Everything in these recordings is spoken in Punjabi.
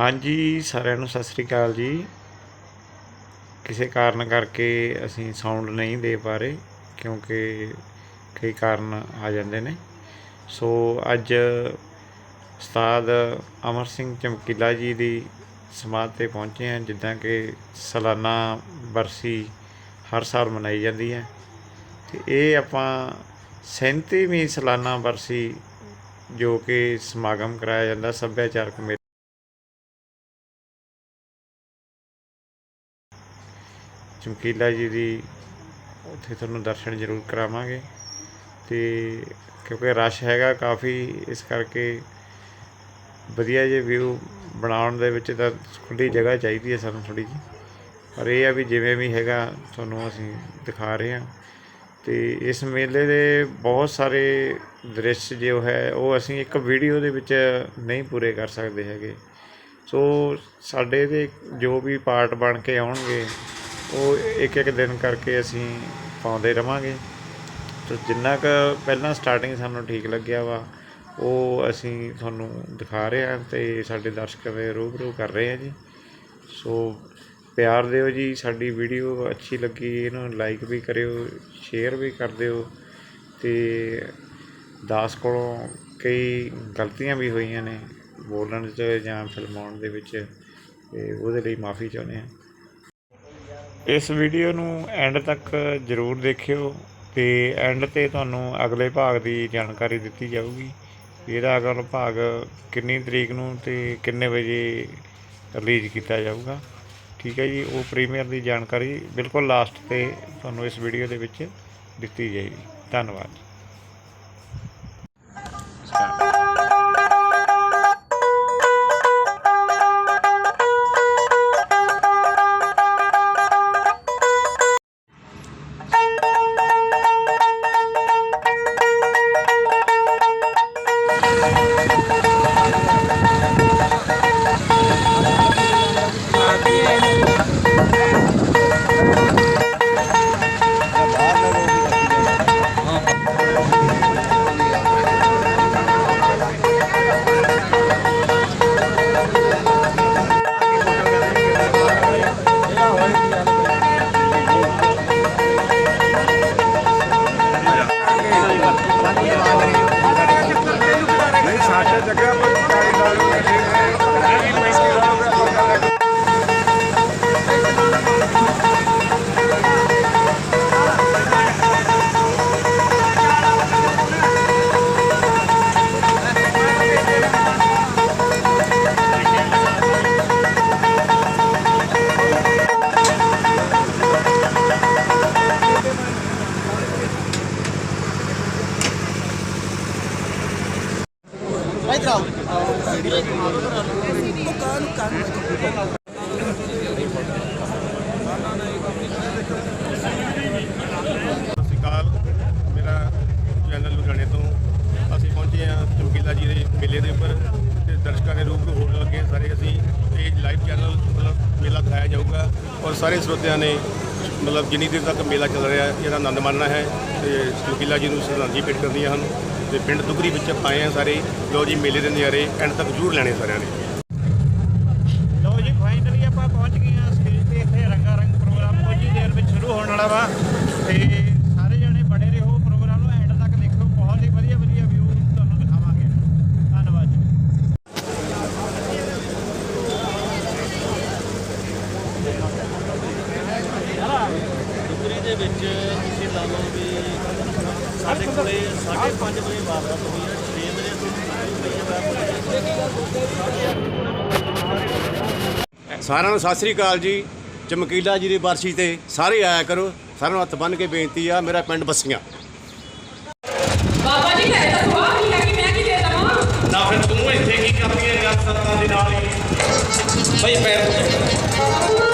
ਹਾਂਜੀ, ਸਾਰਿਆਂ ਨੂੰ ਸਤਿ ਸ੍ਰੀ ਅਕਾਲ ਜੀ। ਕਿਸੇ ਕਾਰਨ ਕਰਕੇ ਅਸੀਂ ਸਾਊਂਡ ਨਹੀਂ ਦੇ ਪਾ ਰਹੇ, ਕਿਉਂਕਿ ਕਈ ਕਾਰਨ ਆ ਜਾਂਦੇ ਨੇ। ਸੋ, ਅੱਜ ਉਸਤਾਦ ਅਮਰ ਸਿੰਘ ਚਮਕੀਲਾ ਜੀ ਦੀ ਸਮਾਧ ਤੇ ਪਹੁੰਚੇ ਹਾਂ, ਜਿੱਦਾਂ ਕਿ ਸਾਲਾਨਾ ਬਰਸੀ ਹਰ ਸਾਲ ਮਨਾਈ ਜਾਂਦੀ ਹੈ। ਤੇ ਇਹ ਆਪਾਂ 37ਵੀਂ ਸਾਲਾਨਾ ਬਰਸੀ ਜੋ ਕਿ ਸਮਾਗਮ ਕਰਾਇਆ ਜਾਂਦਾ, ਸੱਭਿਆਚਾਰਕ ਚਮਕੀਲਾ ਜੀ ਦੀ ਉੱਥੇ ਤੁਹਾਨੂੰ ਦਰਸ਼ਨ ਜ਼ਰੂਰ ਕਰਾਵਾਂਗੇ। ਤੇ ਕਿਉਂਕਿ ਰਸ਼ ਹੈਗਾ ਕਾਫੀ, ਇਸ ਕਰਕੇ ਵਧੀਆ ਜਿਹੇ ਵਿਊ ਬਣਾਉਣ ਦੇ ਵਿੱਚ ਤਾਂ ਖੁੱਲੀ ਜਗ੍ਹਾ ਚਾਹੀਦੀ ਹੈ ਸਾਨੂੰ ਥੋੜੀ ਜਿਹੀ। ਪਰ ਇਹ ਆ ਵੀ ਜਿਵੇਂ ਵੀ ਹੈਗਾ ਤੁਹਾਨੂੰ ਅਸੀਂ ਦਿਖਾ ਰਹੇ ਹਾਂ। ਤੇ ਇਸ ਮੇਲੇ ਦੇ ਬਹੁਤ ਸਾਰੇ ਦ੍ਰਿਸ਼ ਜੋ ਹੈ, ਉਹ ਅਸੀਂ ਇੱਕ ਵੀਡੀਓ ਦੇ ਵਿੱਚ ਨਹੀਂ ਪੂਰੇ ਕਰ ਸਕਦੇ ਹੈਗੇ। ਸੋ ਸਾਡੇ ਦੇ ਜੋ ਵੀ ਪਾਰਟ ਬਣ ਕੇ ਆਉਣਗੇ ਉਹ ਇੱਕ ਇੱਕ ਦਿਨ ਕਰਕੇ ਅਸੀਂ ਪਾਉਂਦੇ ਰਵਾਂਗੇ। ਤੇ ਜਿੰਨਾ ਕੁ ਪਹਿਲਾਂ ਸਟਾਰਟਿੰਗ ਸਾਨੂੰ ਠੀਕ ਲੱਗਿਆ ਵਾ, ਉਹ ਅਸੀਂ ਤੁਹਾਨੂੰ ਦਿਖਾ ਰਹੇ ਹਾਂ ਤੇ ਸਾਡੇ ਦਰਸ਼ਕਾਂ ਦੇ ਰੂਬਰੂ ਕਰ ਰਹੇ ਹਾਂ ਜੀ। ਸੋ ਪਿਆਰ ਦਿਓ ਜੀ, ਸਾਡੀ ਵੀਡੀਓ ਅੱਛੀ ਲੱਗੀ, ਇਹਨੂੰ ਲਾਈਕ ਵੀ ਕਰਿਓ ਸ਼ੇਅਰ ਵੀ ਕਰ ਦਿਓ ਤੇ ਦਾਸ ਕੋਲੋਂ ਕਈ ਗਲਤੀਆਂ ਵੀ ਹੋਈਆਂ ਨੇ ਬੋਲਣ 'ਚ ਜਾਂ ਫਿਲਮਾਉਣ ਦੇ ਵਿੱਚ, ਤੇ ਉਹਦੇ ਲਈ ਮਾਫੀ ਚਾਹੁੰਦੇ ਹਾਂ। ਇਸ ਵੀਡੀਓ ਨੂੰ ਐਂਡ ਤੱਕ ਜ਼ਰੂਰ ਦੇਖਿਓ ਤੇ ਐਂਡ ਤੇ ਤੁਹਾਨੂੰ ਅਗਲੇ ਭਾਗ ਦੀ ਜਾਣਕਾਰੀ ਦਿੱਤੀ ਜਾਊਗੀ ਇਹਦਾ ਅਗਲਾ ਭਾਗ ਕਿੰਨੀ ਤਰੀਕ ਨੂੰ ਤੇ ਕਿੰਨੇ ਵਜੇ ਰਿਲੀਜ਼ ਕੀਤਾ ਜਾਊਗਾ। ਠੀਕ ਹੈ ਜੀ, ਉਹ ਪ੍ਰੀਮੀਅਰ ਦੀ ਜਾਣਕਾਰੀ ਬਿਲਕੁਲ ਲਾਸਟ ਤੇ ਤੁਹਾਨੂੰ ਇਸ ਵੀਡੀਓ ਦੇ ਵਿੱਚ ਦਿੱਤੀ ਜਾਏਗੀ। ਧੰਨਵਾਦ ਮੇਲਾ ਦਿਖਾਇਆ ਜਾਊਗਾ ਔਰ ਸਾਰੇ ਸਰੋਤਿਆਂ ਨੇ ਮਤਲਬ ਜਿੰਨੀ ਦੇਰ ਤੱਕ ਮੇਲਾ ਚੱਲ ਰਿਹਾ ਇਹਦਾ ਆਨੰਦ ਮਾਣਨਾ ਹੈ ਤੇ ਚਮਕੀਲਾ ਜੀ ਨੂੰ ਸ਼ਰਧਾਂਜਲੀ ਭੇਟ ਕਰਦੀਆਂ ਹਨ ਤੇ ਪਿੰਡ ਦੁਗਰੀ ਵਿੱਚ ਆਏ ਹਾਂ ਸਾਰੇ। ਲੋ ਜੀ, ਮੇਲੇ ਦੇ ਨਜ਼ਾਰੇ, ਐਂਡ ਤੱਕ ਜ਼ਰੂਰ ਲੈਣੇ ਸਾਰਿਆਂ ਨੇ ਲੋ ਜੀ ਫਾਈਨਲੀ ਆਪਾਂ ਪਹੁੰਚ ਗਏ ਹਾਂ ਸਟੇਜ ਤੇ ਇੱਥੇ ਰੰਗਾ ਰੰਗ ਪ੍ਰੋਗਰਾਮ ਕੁਝ ਹੀ ਦੇਰ ਵਿੱਚ ਸ਼ੁਰੂ ਹੋਣ ਵਾਲਾ ਵਾ ਤੇ ਸਾਰੇ ਜਣੇ ਬੜੇ ਰਹੋ ਪ੍ਰੋਗਰਾਮ ਨੂੰ ਐਂਡ ਤੱਕ ਦੇਖੋ ਬਹੁਤ ਹੀ ਵਧੀਆ ਵਧੀਆ ਵਿਊ ਤੁਹਾਨੂੰ ਦਿਖਾਵਾਂਗੇ ਧੰਨਵਾਦ ਜੀ ਦੁਗਰੀ ਦੇ ਵਿੱਚ ਤੁਸੀਂ ਲਾ ਲਓ ਵੀ ਸਾਡੇ ਕੋਲੇ 5:30 ਵਜੇ ਵਾਰਦਾਤ ਹੋਈ ਹੈ 6 ਵਜੇ ਤੋਂ ਸਾਰਿਆਂ ਨੂੰ ਸਤਿ ਸ੍ਰੀ ਅਕਾਲ ਜੀ। ਚਮਕੀਲਾ ਜੀ ਦੀ ਬਰਸੀ ਤੇ ਸਾਰੇ ਆਇਆ ਕਰੋ। ਸਾਰਿਆਂ ਨੂੰ ਹੱਥ ਬੰਨ੍ਹ ਕੇ ਬੇਨਤੀ ਆ ਮੇਰਾ ਪਿੰਡ ਬੱਸੀਆਂ। ਬਾਬਾ ਜੀ ਘਰੇ ਤਾਂ ਸੁਆਹ ਨਹੀਂ ਹੈਗੀ ਮੈਂ ਕੀ ਦੇ ਦਵਾਂ? ਨਾ ਫਿਰ ਤੂੰ ਇੱਥੇ ਕੀ ਕਰਦੀ ਹੈ ਗੱਲ ਸੱਤਾਂ ਦੇ ਨਾਲ ਹੀ। ਬਈ ਪੈਰ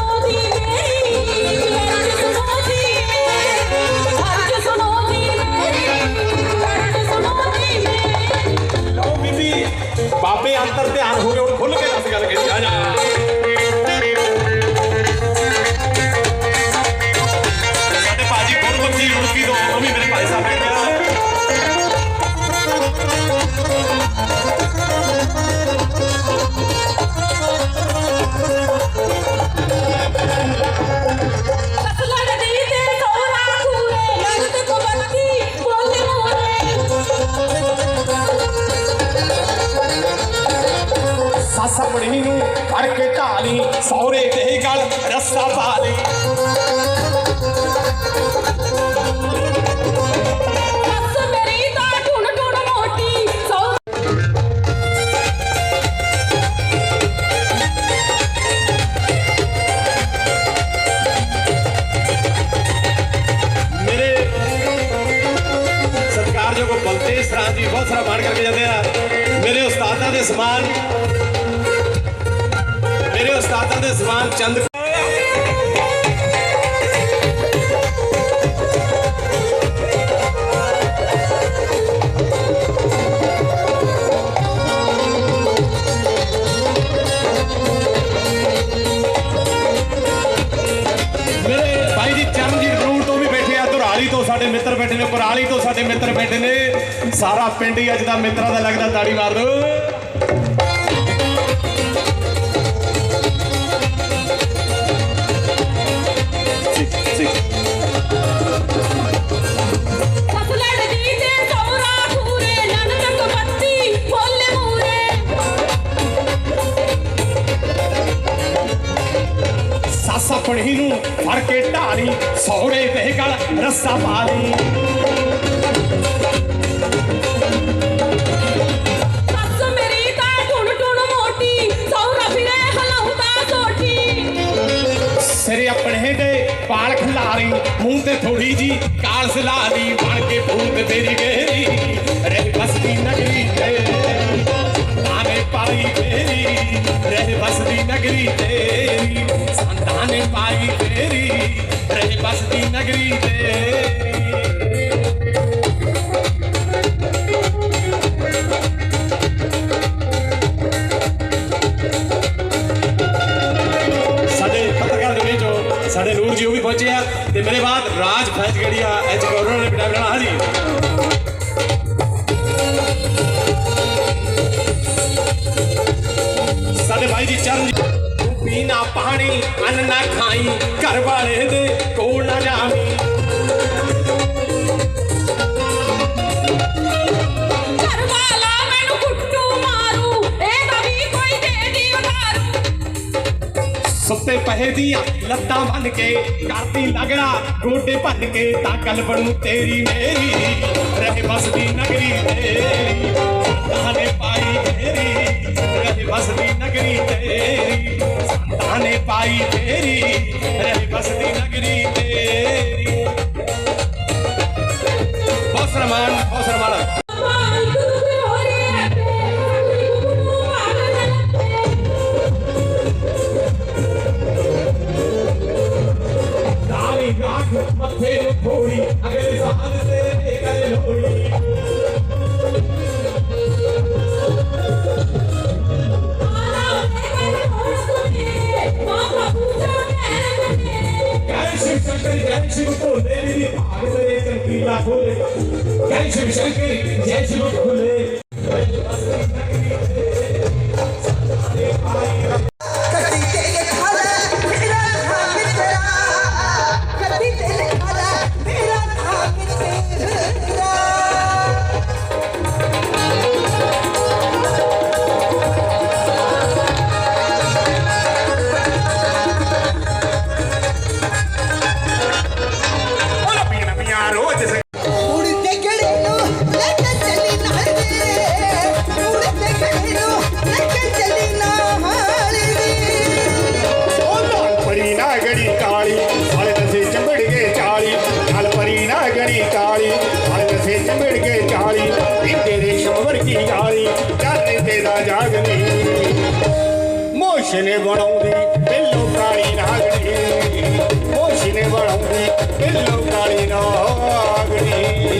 ਬਾਬੇ ਅੰਤਰ ਧਿਆਨ ਹੋ ਗਏ ਹੁਣ ਖੁੱਲ ਕੇ ਦੱਸ ਗੱਲ ਕਰੀ ਆ ਜਾ। ਸਾਰਾ ਪਿੰਡ ਹੀ ਅੱਜ ਦਾ ਮਿੱਤਰਾਂ ਦਾ ਲੱਗਦਾ ਤਾੜੀ ਮਾਰ ਦੋ ਸਪਣੀ ਨੂੰ ਫੜ ਕੇ ਢਾਲੀ ਸੌੜੇ ਤੇ ਗਲ ਰੱਸਾ ਪਾ ਲਈ। ਪਾਲ ਖਿਲਾਰੀ ਮੂੰਹ ਤੇ ਥੋੜੀ ਜੀ ਕਾਲ ਸਲਾਲੀ ਬਣ ਕੇ ਭੂਤ ਤੇਰੀ ਗੇਰੀ ਰਹਿ ਬਸਦੀ ਨਗਰੀ ਤੇ ਸੰਤਾਨੇ ਪਾਈ ਤੇਰੀ ਰਹਿ ਬਸਦੀ ਨਗਰੀ ਤੇਰੀ ਸੰਤਾਨੇ ਪਾਈ ਤੇਰੀ ਰਹਿ ਬਸਦੀ ਨਗਰੀ ਆ ਤੇ ਮੇਰੇ ਬਾਅਦ ਰਾਜ ਫੈਜ ਗੜੀਆ ਐਚ ਗੌਰਵ ਨੇ ਬਿਟਾ ਬਣਾ ਹਾਜੀ ਸਾਡੇ ਭਾਈ ਜੀ ਚਰਨ ਜੀ ਤੂੰ ਪੀਣਾ ਪਾਣੀ ਅੰਨ ਨਾ ਖਾਈ ਘਰ ਵਾਲੇ ਦੇ ਕੋਲ ਨਾ ਜਾਵੀਂ ਸੁੱਤੇ ਪਹੇ ਦੀਆਂ ਲੱਤਾਂ ਬੰਨ ਕੇ, ਕਰਦੀ ਲਗੜਾ ਗੋਡੇ ਭੰਨ ਕੇ, ਤਾਂ ਕਲ ਬਣੂ ਤੇਰੀ ਮੇਰੀ, ਰਹੇ ਬਸਦੀ ਨਗਰੀ ਤੇਰੀ। ਸੰਤਾਂ ਪਾਈ ਤੇਰੀ, ਰਹੇ ਵਸਦੀ ਨਗਰੀ ਤੇਰੀ। ਸੰਤਾਂ ਪਾਈ ਤੇਰੀ, ਰਹੇ ਵਸਦੀ ਨਗਰੀ ਤੇਰੀ। ਬਹੁਤ ਸਰਮਾਨ ਬਹੁਤ ਸਰਮਾਨ ਰਾਖ ਮੱਥੇ ਨੂੰ ਥੋੜੀ ਅਗਲੇ ਸਾਲ ਤੇਰੇ ਕਰੇ ਲੋੜੀ ਆਲਾ ਮੇਰੇ ਕੋਲ ਸੁਣੇ ਮਾਂ ਪੂਜਾ ਮੇਰੇ ਜੈ ਸ਼ਿਵ ਸ਼ੰਕਰ ਜੈ ਸ਼ਿਵ ਭੋਲੇ ਮੇਰੀ ਹੋਸ਼ ਬਣਾਉਂਦੀ ਬਿੱਲੋ ਕਾਲੀ ਨਾਗਣੀ ਹੋਸ਼ ਨੇ ਬਣਾਉਂਦੀ ਬਿੱਲੋ ਕਾਲੀ ਨਾਗਣੀ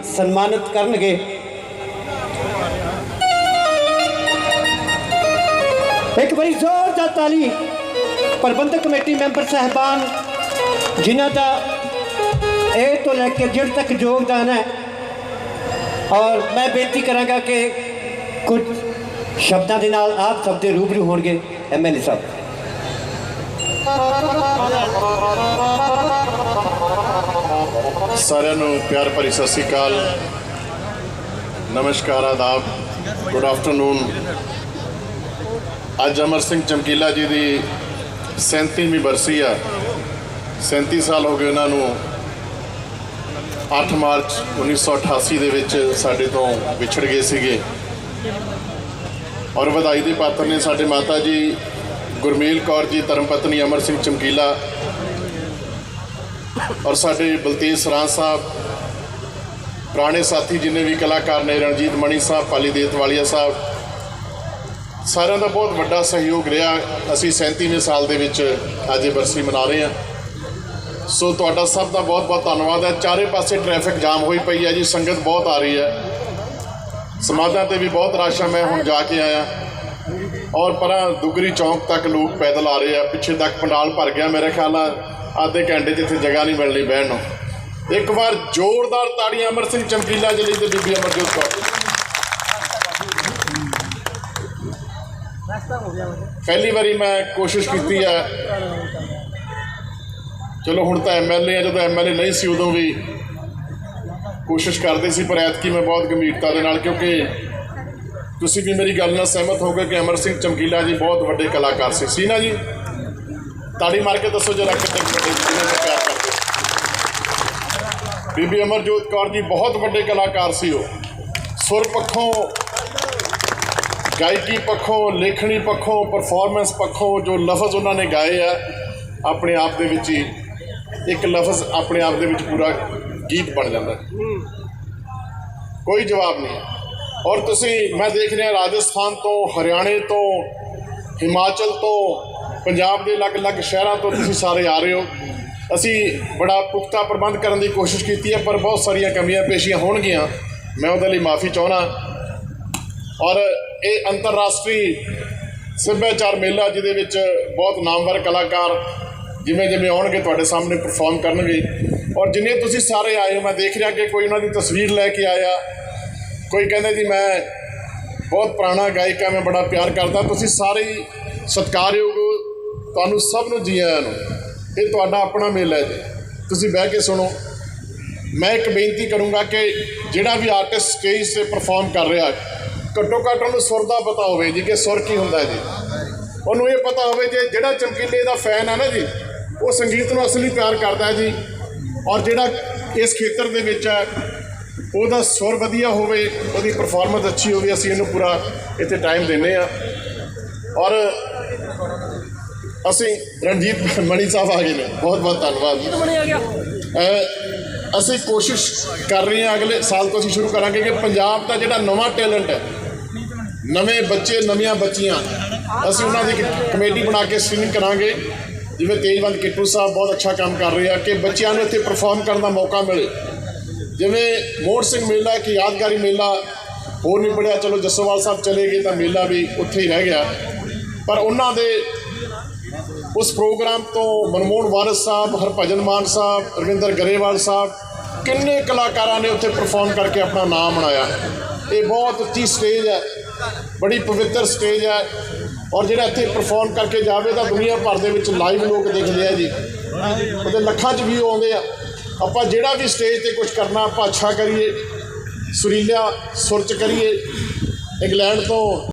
ਸਨਮਾਨਿਤ ਕਰਨਗੇ। ਇੱਕ ਵਾਰੀ ਜ਼ੋਰਦਾਰ ਤਾਲੀ। ਪ੍ਰਬੰਧਕ ਕਮੇਟੀ ਮੈਂਬਰ ਸਹਿਬਾਨ, ਜਿਨ੍ਹਾਂ ਦਾ ਇਹ ਤੋਂ ਲੈ ਕੇ ਜਿੜ ਤੱਕ ਯੋਗਦਾਨ ਹੈ। ਔਰ ਮੈਂ ਬੇਨਤੀ ਕਰਾਂਗਾ ਕਿ ਕੁਝ ਸ਼ਬਦਾਂ ਦੇ ਨਾਲ ਆਪ ਸਭ ਦੇ ਰੂਬਰੂ ਹੋਣਗੇ ਐਮਐਲਏ ਸਾਹਿਬ। ਸਾਰਿਆਂ ਨੂੰ ਪਿਆਰ ਭਰੀ ਸਤਿ ਸ੍ਰੀ ਅਕਾਲ। ਨਮਸਕਾਰ, ਆਦਾਬ। ਗੁੱਡ ਆਫਟਰਨੂਨ ਅੱਜ ਅਮਰ ਸਿੰਘ ਚਮਕੀਲਾ ਜੀ ਦੀ 37ਵੀਂ ਬਰਸੀ ਆ। 37 ਸਾਲ ਹੋ ਗਏ ਉਹਨਾਂ ਨੂੰ 8 ਮਾਰਚ 1988 ਦੇ ਵਿੱਚ ਸਾਡੇ ਤੋਂ ਵਿਛੜ ਗਏ ਸੀਗੇ। ਔਰ ਵਧਾਈ ਦੇ ਪਾਤਰ ਨੇ ਸਾਡੇ ਮਾਤਾ ਜੀ ਗੁਰਮੇਲ ਕੌਰ ਜੀ ਧਰਮਪਤਨੀ ਅਮਰ ਸਿੰਘ ਚਮਕੀਲਾ ਔਰ ਸਾਡੇ ਬਲਤੇਜ ਸਰਾਂ ਸਾਹਿਬ, ਪੁਰਾਣੇ ਸਾਥੀ ਜਿੰਨੇ ਵੀ ਕਲਾਕਾਰ ਨੇ, ਰਣਜੀਤ ਮਣੀ ਸਾਹਿਬ, ਪਾਲੀ ਦੇਤ ਵਾਲੀਆ ਸਾਹਿਬ, ਸਾਰਿਆਂ ਦਾ ਬਹੁਤ ਵੱਡਾ ਸਹਿਯੋਗ ਰਿਹਾ। ਅਸੀਂ 37ਵੇਂ ਸਾਲ ਦੇ ਵਿੱਚ ਅੱਜ ਇਹ ਬਰਸੀ ਮਨਾ ਰਹੇ ਹਾਂ। ਸੋ ਤੁਹਾਡਾ ਸਭ ਦਾ ਬਹੁਤ ਬਹੁਤ ਧੰਨਵਾਦ ਹੈ। ਚਾਰੇ ਪਾਸੇ ਟ੍ਰੈਫਿਕ ਜਾਮ ਹੋਈ ਪਈ ਹੈ ਜੀ, ਸੰਗਤ ਬਹੁਤ ਆ ਰਹੀ ਹੈ। ਸਮਾਧਾਂ ਤੇ ਵੀ ਬਹੁਤ ਰਸ਼ ਹੈ, ਮੈਂ ਹੁਣ ਜਾ ਕੇ ਆਇਆ। ਔਰ ਪਰਾਂ ਦੁਗਰੀ ਚੌਂਕ ਤੱਕ ਲੋਕ ਪੈਦਲ ਆ ਰਹੇ ਆ। ਪਿੱਛੇ ਤੱਕ ਪੰਡਾਲ ਭਰ ਗਿਆ, ਮੇਰੇ ਖਿਆਲ ਨਾਲ। ਆਧੇ ਘੰਟੇ 'ਚ ਇੱਥੇ ਜਗ੍ਹਾ ਨਹੀਂ ਮਿਲਣੀ ਬਹਿਣ ਨੂੰ। ਇੱਕ ਵਾਰ ਜ਼ੋਰਦਾਰ ਤਾੜੀਆਂ, ਅਮਰ ਸਿੰਘ ਚਮਕੀਲਾ ਜੀ ਲਈ ਤੇ ਬੀਬੀ ਅਮਰਜੋਤ ਕੌਰ। ਪਹਿਲੀ ਵਾਰੀ ਮੈਂ ਕੋਸ਼ਿਸ਼ ਕੀਤੀ ਹੈ। ਚਲੋ ਹੁਣ ਤਾਂ ਐਮਐਲਏ ਆ, ਜਦੋਂ ਐਮਐਲਏ ਨਹੀਂ ਸੀ ਉਦੋਂ ਵੀ ਕੋਸ਼ਿਸ਼ ਕਰਦੇ ਸੀ, ਪਰ ਐਤਕੀ ਮੈਂ ਬਹੁਤ ਗੰਭੀਰਤਾ ਦੇ ਨਾਲ, ਕਿਉਂਕਿ ਤੁਸੀਂ ਵੀ ਮੇਰੀ ਗੱਲ ਨਾਲ ਸਹਿਮਤ ਹੋਗੇ ਕਿ ਅਮਰ ਸਿੰਘ ਚਮਕੀਲਾ ਜੀ ਬਹੁਤ ਵੱਡੇ ਕਲਾਕਾਰ ਸੀ। ਸੀ ਨਾ ਜੀ? ਤਾੜੀ ਮਾਰ ਕੇ ਦੱਸੋ ਜਰਾ ਕਿੰਨੇ ਕੁ ਪਿਆਰ ਕਰਦੇ ਬੀਬੀ ਅਮਰਜੋਤ ਕੌਰ ਜੀ ਬਹੁਤ ਵੱਡੇ ਕਲਾਕਾਰ ਸੀ ਉਹ। ਸੁਰ ਪੱਖੋਂ, ਗਾਇਕੀ ਪੱਖੋਂ, ਲੇਖਣੀ ਪੱਖੋਂ ਪਰਫਾਰਮੈਂਸ ਪੱਖੋਂ ਜੋ ਲਫ਼ਜ਼ ਉਹਨਾਂ ਨੇ ਗਾਏ ਆ, ਆਪਣੇ ਆਪ ਦੇ ਵਿੱਚ ਹੀ ਇੱਕ ਲਫ਼ਜ਼ ਆਪਣੇ ਆਪ ਦੇ ਵਿੱਚ ਪੂਰਾ ਗੀਤ ਬਣ ਜਾਂਦਾ। ਕੋਈ ਜਵਾਬ ਨਹੀਂ ਔਰ ਤੁਸੀਂ, ਮੈਂ ਦੇਖ ਰਿਹਾ ਰਾਜਸਥਾਨ ਤੋਂ, ਹਰਿਆਣੇ ਤੋਂ, ਹਿਮਾਚਲ ਤੋਂ ਪੰਜਾਬ ਦੇ ਅਲੱਗ-ਅਲੱਗ ਸ਼ਹਿਰਾਂ ਤੋਂ ਤੁਸੀਂ ਸਾਰੇ ਆ ਰਹੇ ਹੋ। ਅਸੀਂ ਬੜਾ ਪੁਖਤਾ ਪ੍ਰਬੰਧ ਕਰਨ ਦੀ ਕੋਸ਼ਿਸ਼ ਕੀਤੀ ਹੈ, ਪਰ ਬਹੁਤ ਸਾਰੀਆਂ ਕਮੀਆਂ ਪੇਸ਼ੀਆਂ ਹੋਣਗੀਆਂ। ਮੈਂ ਉਹਦੇ ਲਈ ਮਾਫੀ ਚਾਹਣਾ ਔਰ ਇਹ ਅੰਤਰਰਾਸ਼ਟਰੀ ਸੱਭਿਆਚਾਰ ਮੇਲਾ, ਜਿਹਦੇ ਵਿੱਚ ਬਹੁਤ ਨਾਮਵਰ ਕਲਾਕਾਰ ਜਿਵੇਂ ਜਿਵੇਂ ਆਉਣਗੇ, ਤੁਹਾਡੇ ਸਾਹਮਣੇ ਪਰਫਾਰਮ ਕਰਨਗੇ। ਔਰ ਜਿੰਨੇ ਤੁਸੀਂ ਸਾਰੇ ਆਏ ਹੋ, ਮੈਂ ਦੇਖ ਰਿਹਾ ਕਿ ਕੋਈ ਉਹਨਾਂ ਦੀ ਤਸਵੀਰ ਲੈ ਕੇ ਆਇਆ। ਕੋਈ ਕਹਿੰਦਾ ਜੀ, ਮੈਂ ਬਹੁਤ ਪੁਰਾਣਾ ਗਾਇਕ ਆ ਮੈਂ ਬੜਾ ਪਿਆਰ ਕਰਦਾ। ਤੁਸੀਂ ਸਾਰੇ ਹੀ ਸਤਿਕਾਰਯੋਗ ਤੁਹਾਨੂੰ ਸਭ ਨੂੰ ਜੀ ਆਇਆਂ ਨੂੰ। ਇਹ ਤੁਹਾਡਾ ਆਪਣਾ ਮੇਲਾ ਹੈ ਜੀ। ਤੁਸੀਂ ਬਹਿ ਕੇ ਸੁਣੋ। ਮੈਂ ਇੱਕ ਬੇਨਤੀ ਕਰੂੰਗਾ ਕਿ ਜਿਹੜਾ ਵੀ ਆਰਟਿਸਟ ਸਟੇਜ ਤੇ ਪਰਫਾਰਮ ਕਰ ਰਿਹਾ ਹੈ, ਘੱਟੋ ਘੱਟ ਉਹਨੂੰ ਸੁਰ ਦਾ ਪਤਾ ਹੋਵੇ ਜੀ ਕਿ ਸੁਰ ਕੀ ਹੁੰਦਾ ਜੀ। ਉਹਨੂੰ ਇਹ ਪਤਾ ਹੋਵੇ ਜੇ ਜਿਹੜਾ ਚਮਕੀਲੇ ਦਾ ਫੈਨ ਹੈ ਨਾ ਜੀ, ਉਹ ਸੰਗੀਤ ਨੂੰ ਅਸਲੀ ਪਿਆਰ ਕਰਦਾ ਹੈ ਜੀ। ਔਰ ਜਿਹੜਾ ਇਸ ਖੇਤਰ ਦੇ ਵਿੱਚ ਹੈ, ਉਹਦਾ ਸੁਰ ਵਧੀਆ ਹੋਵੇ, ਉਹਦੀ ਪਰਫਾਰਮੈਂਸ ਅੱਛੀ ਹੋਵੇ, ਅਸੀਂ ਇਹਨੂੰ ਪੂਰਾ ਇੱਥੇ ਟਾਈਮ ਦਿੰਨੇ ਆ ਔਰ ਅਸੀਂ ਰਣਜੀਤ ਮਣੀ ਸਾਹਿਬ ਆ ਗਏ ਨੇ। ਬਹੁਤ ਬਹੁਤ ਧੰਨਵਾਦ। ਅਹ ਅਸੀਂ ਕੋਸ਼ਿਸ਼ ਕਰ ਰਹੇ ਹਾਂ ਅਗਲੇ ਸਾਲ ਤੋਂ ਅਸੀਂ ਸ਼ੁਰੂ ਕਰਾਂਗੇ ਕਿ ਪੰਜਾਬ ਦਾ ਜਿਹੜਾ ਨਵਾਂ ਟੈਲੈਂਟ ਹੈ ਨਵੇਂ ਬੱਚੇ ਨਵੀਆਂ ਬੱਚੀਆਂ ਅਸੀਂ ਉਹਨਾਂ ਦੀ ਕਮੇਟੀ ਬਣਾ ਕੇ ਸਕ੍ਰੀਨਿੰਗ ਕਰਾਂਗੇ। ਜਿਵੇਂ ਤੇਜਵੰਤ ਕਿੱਟੂ ਸਾਹਿਬ ਬਹੁਤ ਅੱਛਾ ਕੰਮ ਕਰ ਰਹੇ ਆ ਕਿ ਬੱਚਿਆਂ ਨੂੰ ਇੱਥੇ ਪਰਫਾਰਮ ਕਰਨ ਦਾ ਮੌਕਾ ਮਿਲੇ। ਜਿਵੇਂ ਮੋਹਨ ਸਿੰਘ ਮੇਲਾ ਇੱਕ ਯਾਦਗਾਰੀ ਮੇਲਾ ਹੋਰ ਨਹੀਂ ਪੜਿਆ ਚਲੋ ਜੱਸੋਵਾਲ ਸਾਹਿਬ ਚਲੇ ਗਏ ਤਾਂ ਮੇਲਾ ਵੀ ਉੱਥੇ ਹੀ ਰਹਿ ਗਿਆ। ਪਰ ਉਹਨਾਂ ਦੇ ਉਸ ਪ੍ਰੋਗਰਾਮ ਤੋਂ ਮਨਮੋਹਨ ਵਾਰਸ ਸਾਹਿਬ, ਹਰਭਜਨ ਮਾਨ ਸਾਹਿਬ, ਰਵਿੰਦਰ ਗਰੇਵਾਲ ਸਾਹਿਬ, ਕਿੰਨੇ ਕਲਾਕਾਰਾਂ ਨੇ ਉੱਥੇ ਪਰਫਾਰਮ ਕਰਕੇ ਆਪਣਾ ਨਾਮ ਬਣਾਇਆ। ਇਹ ਬਹੁਤ ਉੱਚੀ ਸਟੇਜ ਹੈ, ਬੜੀ ਪਵਿੱਤਰ ਸਟੇਜ ਹੈ ਔਰ ਜਿਹੜਾ ਇੱਥੇ ਪਰਫਾਰਮ ਕਰਕੇ ਜਾਵੇ ਤਾਂ ਦੁਨੀਆ ਭਰ ਦੇ ਵਿੱਚ ਲਾਈਵ ਲੋਕ ਦੇਖਦੇ ਆ ਜੀ। ਉਹਦੇ ਲੱਖਾਂ 'ਚ ਵਿਊ ਆਉਂਦੇ ਆ। ਆਪਾਂ ਜਿਹੜਾ ਵੀ ਸਟੇਜ ਤੇ ਕੁਝ ਕਰਨਾ, ਆਪਾਂ ਅੱਛਾ ਕਰੀਏ, ਸੁਰੀਲਾ ਸੁਰਚ ਕਰੀਏ, ਇੰਗਲੈਂਡ ਤੋਂ